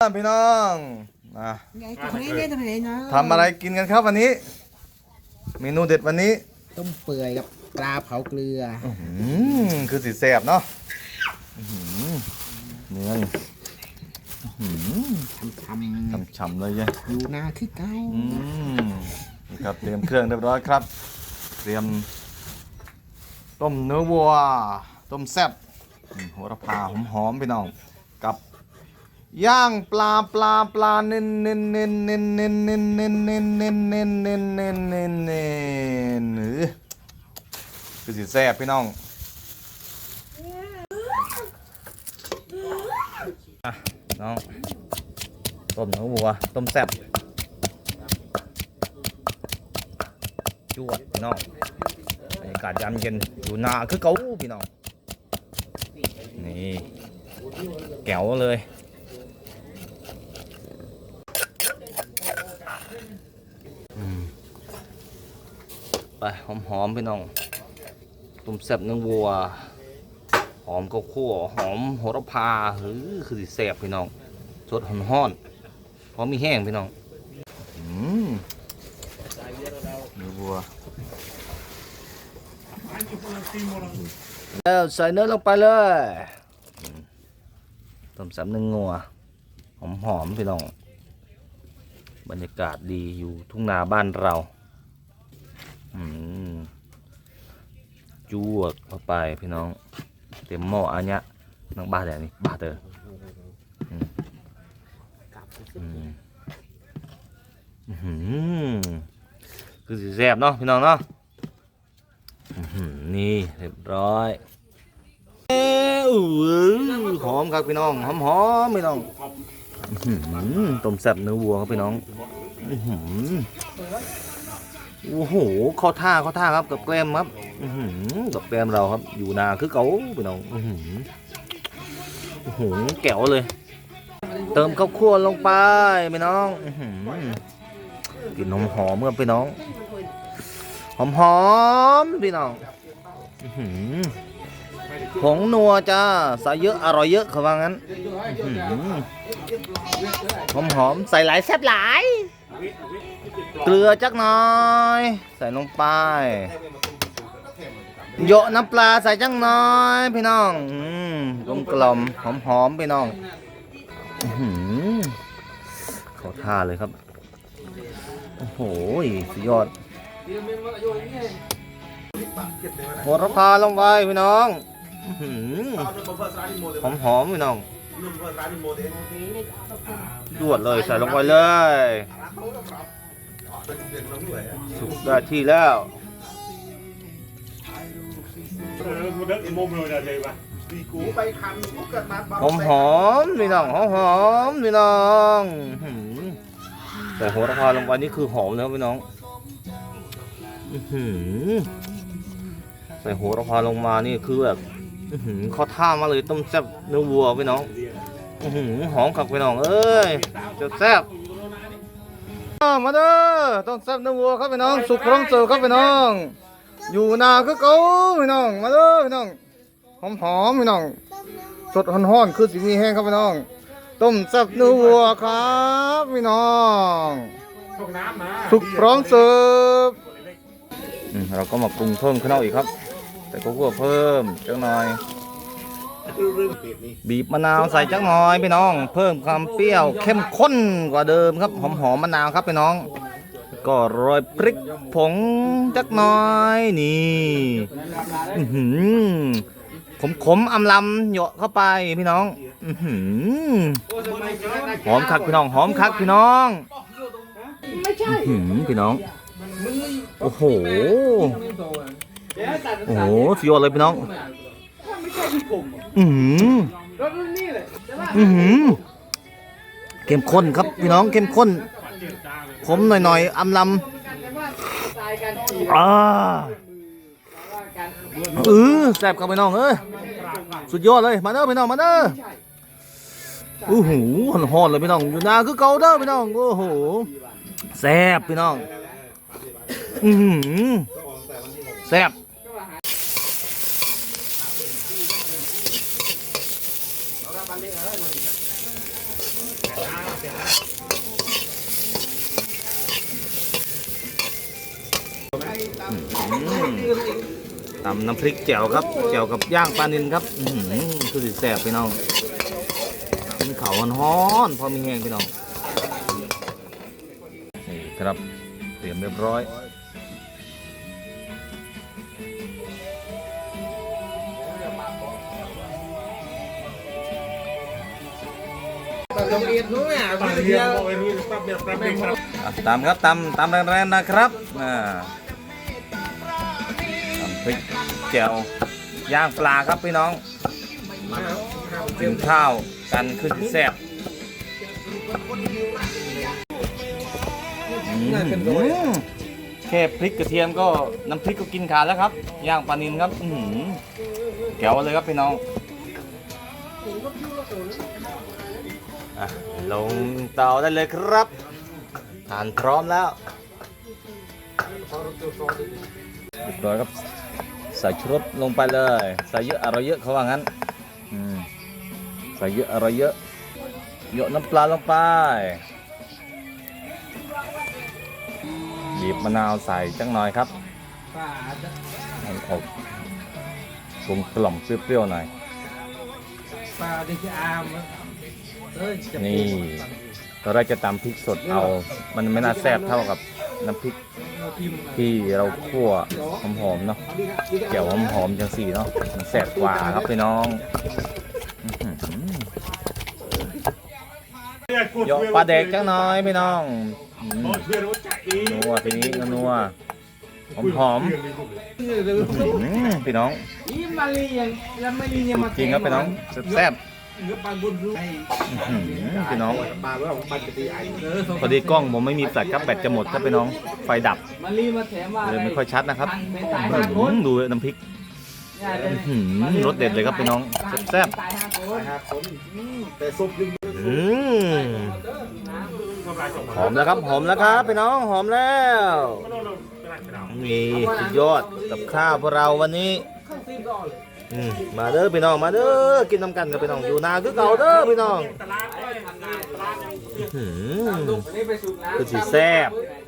พี่น้องมาไงตัวนี้เนี่ยทำไมนะทำอะไรกินกันครับวันนี้ เมนูเด็ดวันนี้ต้มเปื่อยกับปลาเผาเกลืออื้อหือคือสีแสบเนาะอื้อหือเนื้อนี่อื้อหือทำฉ่ำๆเลยยัยอยู่นาคือเก่าอืมนี่ครับเตรียมเครื่องเรียบร้อยครับ เตรียม ต้มเนื้อวัว ต้มแซ่บอืมโหระพาหอมๆพี่น้อง กับ ย่างปลาปลาปลาเน้นเน้นเน้นเน้นเน้นเน้นเน้นเน้นเน้นเน้นเน้นเน้นเน้นเน้นเออคือสิแซ่บพี่น้องอะน้องต้มเนื้อวัวต้มแซ่บจวดพี่น้องบรรยากาศยามเย็นอยู่นาคือเก่าพี่น้องนี่แก๋วเลย ไปหอมๆพี่น้องต้มแซ่บเนื้อวัว หอมข้าวคั่วหอมโหระพาหรือคือสิแซ่บพี่น้องสดหอนห้อนพร้อมมีแห้งพี่น้องอืมเนื้อวัวแล้วใส่เนื้อลงไปเลยต้มแซบเนื้องัวหอมๆพี่น้อง บรรยากาศดีอยู่ทุ่งนาบ้านเรา จวดเข้าไปพี่น้อง เต็มหม้ออันเนี้ยน้องบ้าแดดนี่บ้าเตออืมอืมอื้อหือคือสีแซ่บเนาะพี่น้องเนาะนี่เรียบร้อยหอมครับพี่น้องหอมหอมพี่น้องต้มแซ่บเนื้อวัวครับพี่น้องอ โอ้โหเข้าท่าเข้าท่าครับกับแกล้มครับอืกับแกล้มเราครับ อยู่นาคือเก๋าพี่น้องอื้อหือโอ้โหแก๋วเลย เติมข้าวคั่วลงไปพี่น้องอกลินหอมหอมๆครับพี่น้อง หอมหอมพี่น้องอื้อหือผงนัวจ้าใส่เยอะอร่อยเยอะเขาว่างั้นหอมหอมใส่หลายแซ่บหลาย เกลือจักหน่อย ใส่ลงไปโยะน้ำปลาใส่จักหน่อยพี่น้องอืมกลมกล่อมหอมหอมพี่น้องอื้อหือเขาท่าเลยครับ โอ้โหสุดยอดโหระพาลงไปพี่น้องหอมหอมพี่น้องดวดเลยใส่ลงไปเลย สุกได้ที่แล้ว Nó đất thì mồm rồi là gì mà หอมหอมๆพี่น้องหอมหอมๆพี่น้องอื้อหือแต่โหระพาลงไปนี่คือหอมแล้วพี่น้องอื้อหือใส่โหระพาลงมานี่คือแบบอื้อหือเข้าท่ามาเลยต้มแซ่บเนื้อวัวพี่น้องอื้อหือหอมขับพี่น้องเอ้ยจะแซ่บอ้าว มาเด้อต้มแซ่บเนื้อวัวครับพี่น้อง สุกพร้อมเสิร์ฟครับพี่น้อง อยู่นาคือเก่าพี่น้อง มาเด้อพี่น้อง หอมหอมๆพี่น้อง สดฮ้อนๆคือสีมีแห้งครับพี่น้อง ต้มแซ่บเนื้อวัวครับพี่น้อง สุกพร้อมเสิร์ฟอืมเราก็มาปรุงเพิ่มข้างนอกอีกครับ แต่ก็เพิ่มจักหน่อย บีบมะนาวใส่จักหน่อยพี่น้อง เพิ่มความเปรี้ยวเข้มข้นกว่าเดิมครับหอมหอมมะนาวครับพี่น้อง ก็โรยพริกผงจักหน่อยนี่ขมขมอำลำเหยาะเข้าไปพี่น้องหอมคักพี่น้องหอมคักพี่น้องพี่น้องโอ้โหโอ้โหสุดยอดเลยพี่น้อง อือหืออือหือเข้มข้นครับพี่น้องเข้มข้นขมหน่อยๆอำลำอ่าเออแซ่บครับพี่น้องเอ้ยสุดยอดเลยมาเด้อพี่น้องมาเด้อโอ้โหหอนเลยพี่น้องอยู่นาคือเก่าเด้อพี่น้องโอ้โหแซ่บพี่น้องอือแซ่บ ตำน้ำพริกแจ่วครับแจ่วกับย่างปลานินครับสุดแสบพี่น้องมันเขาฮ้อนพอมีแห้งพี่น้องนี่ครับเตรียมเรียบร้อย โรงเรียนนู้นอะตอนพี่เรียนไอ้รู้ปรับเนี่ยปรับเปลี่ยนครับตามครับตามตามแรงๆนะครับอ่าตำพริกแจ่วย่างปลาครับพี่น้องกินข้าวกันขึ้นแซ่บแค่พริกกระเทียมก็น้ำพริกก็กินขาดแล้วครับย่างปลานินครับแก้วเลยครับพี่น้อง อะลงเตาได้เลยครับทานพร้อมแล้วเรียบร้อยครับใส่ชูรสลงไปเลยใส่เยอะอร่อยเยอะเขาว่างั้นอืมใส่เยอะอร่อยเยอะเยอะน้ำปลาลงไปบีบมะนาวใส่จังหน่อยครับให้ออกกลมกล่อมเปรี้ยวๆหน่อยป่าดิจะอามเอ้ยจะ นี่ตอนแรกจะตำพริกสดเอา มันไม่น่าแซ่บเท่ากับน้ำพริกที่เราคั่วหอมๆเนาะเกี่ยวหอมๆจังสี่เนาะมันแซ่บกว่าครับพี่น้องอื้อหือเยอะปลาเด็กจังน้อยพี่น้องอืมเพื่อนรู้จักอีนัวทีนี้ก็นัวหอมๆอื้อหือพี่น้องอีมาลียังยังไม่ลียังมาจริงครับพี่น้องแซ่บ เงือปลาบุญรู้ๆอื้อหือพี่น้อง ปลาว่าปลาจะตีไอ้เออพอดีกล้องผมไม่มีแฟลชครับแบตจะหมดครับพี่น้องไฟดับมาลีมาแถมว่าเลยไม่ค่อยชัดนะครับไม่ตายอื้ห้าอคหืนอดูน้ำพริกอื้อหือรสเด็ดเลยครับพี่น้องแซ่บตายห้าคนห้าคนแต่ซุปยังๆอืมทำลายส่งมาหอมแล้วครับหอมแล้วครับพี่น้องหอมแล้วก็โน่นกระดาษกระดาษนี่สุดยอดกับข้าวพวกเราวันนี้อื มมาเด้อพี่น้องมาเด้อกินน้ำกันกับพี่น้องอยู่นาคือเก่าเด้อพี่น้อง ตลาดเอ้ยตลาดยังอื้อหือนี่ไปสูบน้ำคือสีแซ่บจ